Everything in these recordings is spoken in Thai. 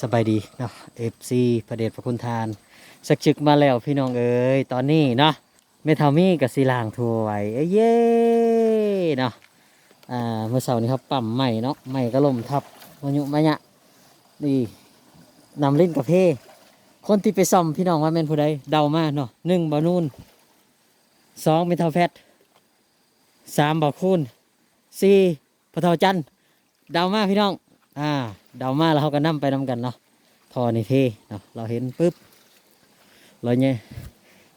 สบายดีเนาะเอฟซีประเดชพระคุณทานสักจึกมาแล้วพี่น้องเอ้ยตอนนี้เนาะเมทามี่กับซีลางทัวร์ไว้เอ้ยเย้เนาะอ่าเมื่อเสาร์นี้ครับปั๊มใหม่เนาะใหม่ก็ล่มทับมายุมะยะนี่นำลิ้นกับเพคนที่ไปซ่อมพี่น้องว่าแม่นผู้ใดเดามาเนาะหนึ่งบอนูนสองเมทัลแฟตสามบอคูณสี่พะเทาจันทร์เดามาพี่น้อง อ่าเดามาแล้วเขาก็นํไปนำกันเนาะทอนี่เทเนาะเราเห็นปุ๊บเราเนี่ย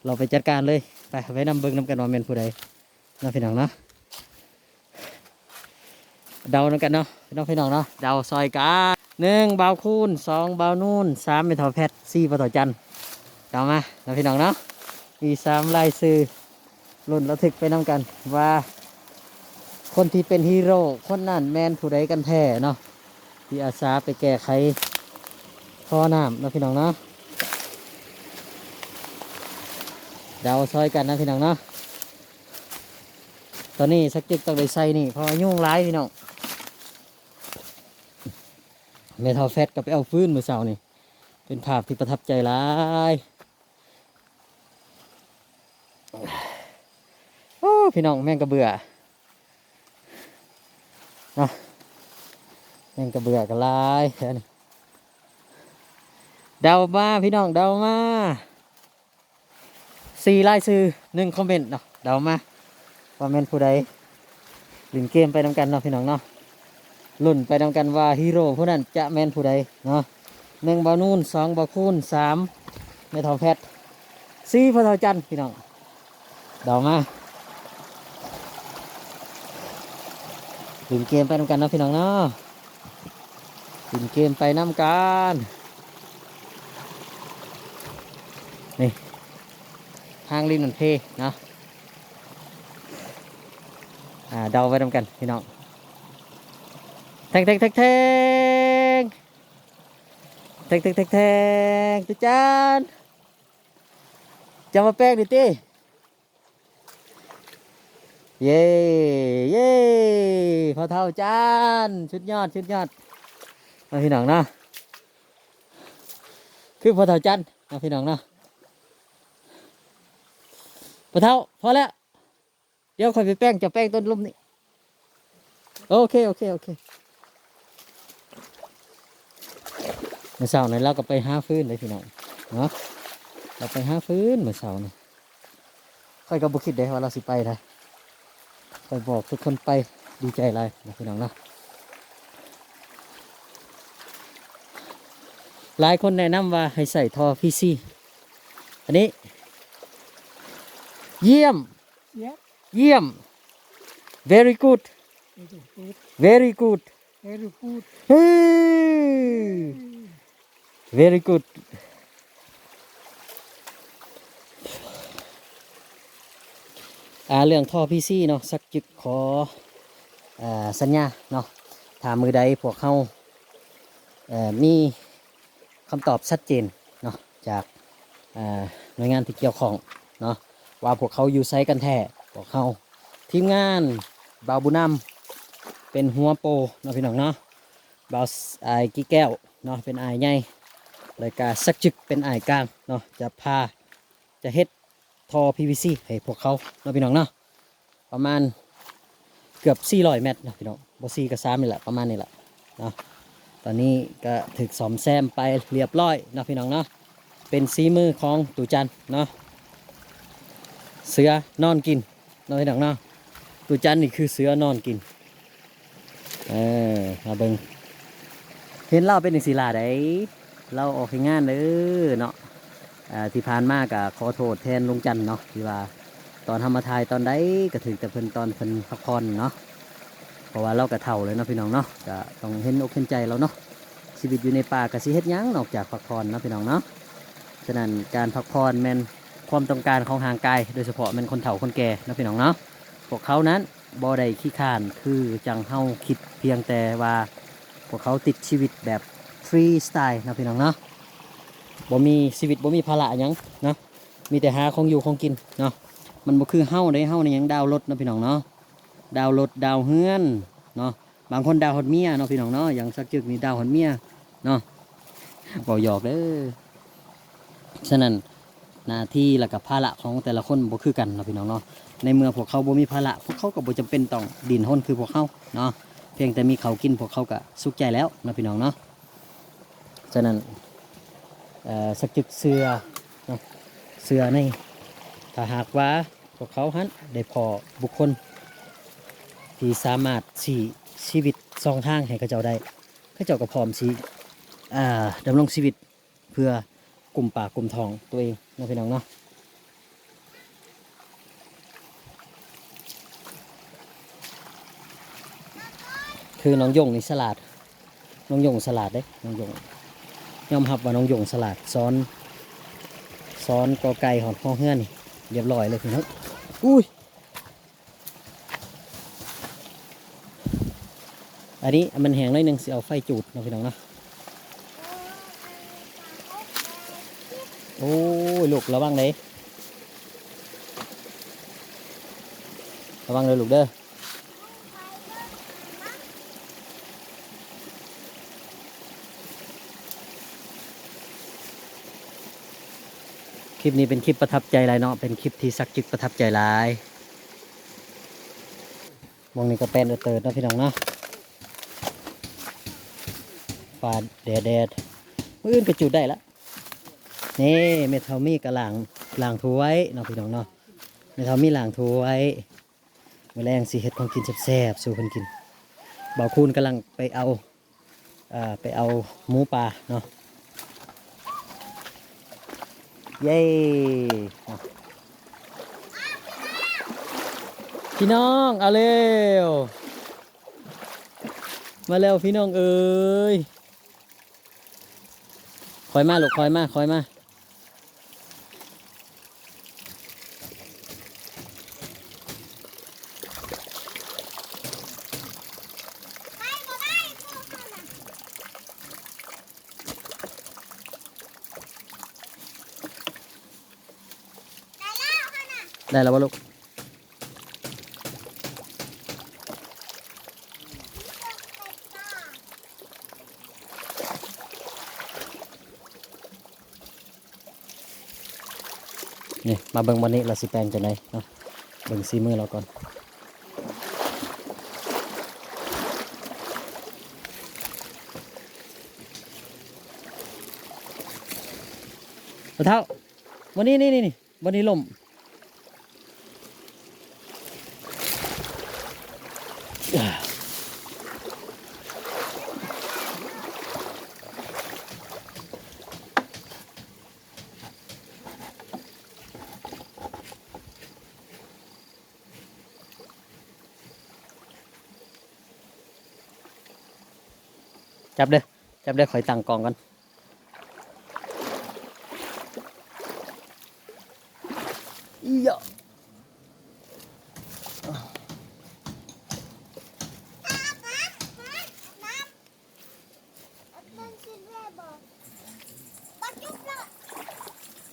เราไปจัดการเลยไปไปนำเบิ้งนำกันว่าเป็นผู้ใดเนาะพี่น้องเนาะเดานำกันเนาะน้องพี่น้องเนาะเดาซอยกันหนึ่งเบาคูณสองเบานูนสามเป็นทอแพทสี่ปะต่อจันเดามาเนาะพี่น้องเนาะมีสามลายซื้อรุ่นระทึกไปนำกันว่า คนที่เป็นฮีโร่คนนั้นแมนผู้ใดกันแท้เนาะ ที่อาสาไปแก้ไขท่อน้ำนะพี่น้องเนาะเดาซอยกันนะพี่น้องเนาะตอนนี้สักจึกต้องไปใส่นี่เพอยุ่งร้ายพี่น้องเมทัลแฟตกับไปเอาฟื้นมือเสานี่ เป็นภาพที่ประทับใจร้ายโอ้พี่น้องแม่งกระเบื่อเนาะ แม่งกระเบื่อกันลายเดามาพี่น้องเดามาสี่ไล่ซื้อหนึ่งคอมเมนต์เนาะเดามาว่าแมนผู้ใดลินเกมไปนำกันเนาะพี่น้องเนาะลุ่นไปนำกันว่าฮีโร่ผู้นั้นจะแมนผู้ใดเนาะหนึ่งบานูนสองบาคูนสามเมทอลแพทสี่พระเทาจันพี่น้องเดามาลินเกมไปนำกันเนาะพี่น้องเนาะ กินเกมไปน้ำกันนี่ทางลินมันเพเนาะอ่าเดาไปน้ำกันพี่น้องแทงแทงแทงแทงแทงแทงแทงแทงตุจานจะมาแป้งดิตี้ เย้เย้พอเท่าจานชุดยอดชุดยอดเอาพี่น้องเนาะคือพอเท่าจันเอาพี่น้องเนาะพอเท่าพอแล้วเดี๋ยวค่อยไปแป้งจะแป้งต้นลุ่มนี่โอเคโอเคโอเคเมื่อเช้านี้เราก็ไปหาฟื้นเลยพี่น้องเนาะเราไปหาฟื้นเมื่อเช้านี่ค่อยก็บุคิดได้ว่าเราสิไปนะ ค่อยบอกทุกคนไปดีใจไรนะพี่น้องเนาะหลายคนแนะนำว่าให้ใส่ท่อพีซีอันนี้ เยี่ยม Yeah, เยี่ยม very good it is good, very good very good. เฮ้ย very good อ่าเรื่องท่อพีซีเนาะสักจึกขออ่าสัญญาเนาะถามมือใดพวกเขาเอ่อมีคำตอบชัดเจนเนาะจากาหน่วยงานที่เกี่ยวข้องเนาะว่าพวกเขาอยู่ไซกันแท้พวกเขาทีมงานบาวบุญนำเป็นหัวโปเนาะพี่น้องเนาะบาวไอกี้แก้วเนาะเป็นไอใหญ่รายการสักจึกเป็นไอกลางเนาะจะพาจะเฮ็ด ท่อ PVC ให้พวกเขาเนาะพี่น้องเนาะประมาณเกือบ400เมตรนะพี่น้องบอซีกับซ้ำนี่แหละประมาณนี้แหละเนาะตอนนี้ก็ถึกสอมแซมไปเรียบร้อยนะพี่น้องเนาะเป็นซีมือของตูจันเนาะเสือนอนกินเนาะพี่น้องเนาะตูจันนี่คือเสือนอนกินเออมาเบิงเห็นเราเป็นอีกสีลาได้เราออกให้งานเด้อเนาะ ที่ผ่านมาก็ขอโทษแทนลุงจันเนาะที่ว่าตอนทำมาทายตอนใดก็ถือแต่เพิ่นตอนเพิ่นพักผ่อนเนาะเพราะว่าเราก็เฒ่าเลยเนาะพี่น้องเนาะก็ต้องเห็นอกเห็นใจเราเนาะชีวิตอยู่ในป่าก็สิเฮ็ดยั้งนอกจากพักผ่อนเนาะพี่น้องเนาะฉะนั้นการพักผ่อนแม่นความต้องการของห่างกายโดยเฉพาะแม่นคนเฒ่าคนแก่นะพี่น้องเนาะพวกเขานั้นบ่ได้ขี้ข้านคือจังเฮาคิดเพียงแต่ว่าพวกเขาติดชีวิตแบบฟรีสไตล์นะพี่น้องเนาะ บ่มีชีวิตบ่มีภาระหยังเนาะมีแต่หาของอยู่ของกินเนาะมันบ่คือเฮาได้เฮานี่ยังดาวรถเนาะพี่น้องเนาะดาวรถดาวเฮือนเนาะบางคนดาวฮอดเมียเนาะพี่น้องเนาะอย่างสักจึกนี่ดาวฮอดเมียเนาะบาหยอกเด้อฉะนั้นหน้าที่และกับภาระของแต่ละคนบ่คือกันเนาะพี่น้องเนาะในเมื่อพวกเขาบ่มีภาระพวกเขาก็บ่จำเป็นต้องดินห้นคือพวกเขาเนาะเพียงแต่มีเขากินพวกเขาก็สุขใจแล้วเนาะพี่น้องเนาะฉะนั้น สกจึกเสือเนาะเสือในถ้าหากว่าพวกเขาหันได้พอบุคคล ที่สามารถสีชีวิตสองทางให้เขาเจ้าได้เขาเจ้าก็พร้อมสีดำรงชีวิตเพื่อกลุ่มป่ากลุ่มทองตัวเองนะพี่น้องเนาะคือน้องยงนี่สลัดน้องยงสลัดเด้น้องยง ยอมรับว่าน้องยงสลัดซ้อน ซ้อนกอไก่หอดห้องเฮือนนี่เรียบร้อยเลยพี่น้องอุ้ยอันนี้มันแห้งหน้อยหนึงสิเอาไฟจูดเนาะพี่น้องเนาะโอ้ยลูกระวังเลยระวังเลยลูกเด้อ ลิปนี้เป็นคลิปประทับใจหลายเนาะเป็นคลิปที่สักจึกประทับใจหลายมองนี่ก็เป็นเติร์ดนะพี่น้องเนาะฟาดแดดแดดมืออื่นก็จุดได้ละนี่เมทัลมีกับหลางหลางถ้วยเนาะพี่น้องเนาะเมทัลมีหลางถ้วยมือแรงสีเห็ดของกินแซ่บๆสู่เพิ่นกินบ่าวคูณกำลังไปเอาอ่าไปเอาหมูปลาเนาะ เย้เนาพี่น้องเอาเร็ว มาแล้วพี่น้องเอ้ยคอยมาลูกคอยมาคอยมา ได้แล้ววะลูก นี่มาเบิ่งวันนี้เราสิแปลงจะไหนเนาะเบิ่งซีมือเราก่อนเอาเท้าวันนี้นี่นี่นี่วันนี้ลม จับเด้อจับเด้อขอยตั้งกองกันอีหยะ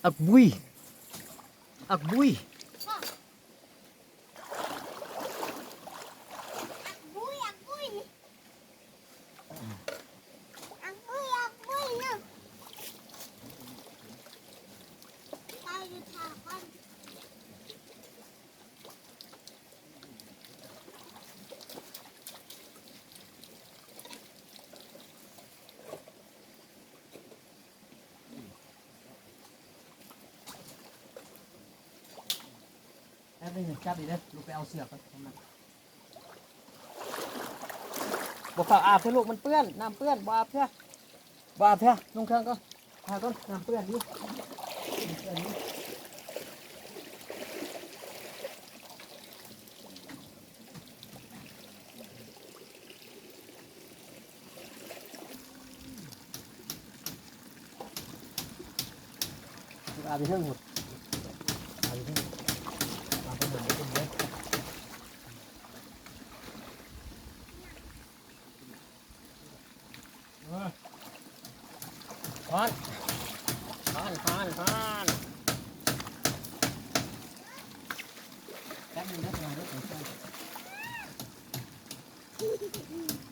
อักบุยอักบุย แป๊บนึงจับอีกเด้อลูกไปเอาเสือกก่อนบอกฝากอาบเพื่อลูกมันเปื้อนน้ำเปื้อนบ่อาบเพื่อบ่อาบเพื่อลงเครื่องก็พาก่อนน้ำเปื้อนดิน้ำเปื้อนดิอาบไปเท่งหมดอาบไปเท่งอาบไปหมดเลยเด้อ ฮอนฮอนฮอนฮอนแป๊บนึงนะเดี๋ยวเดี๋ยวเดี๋ย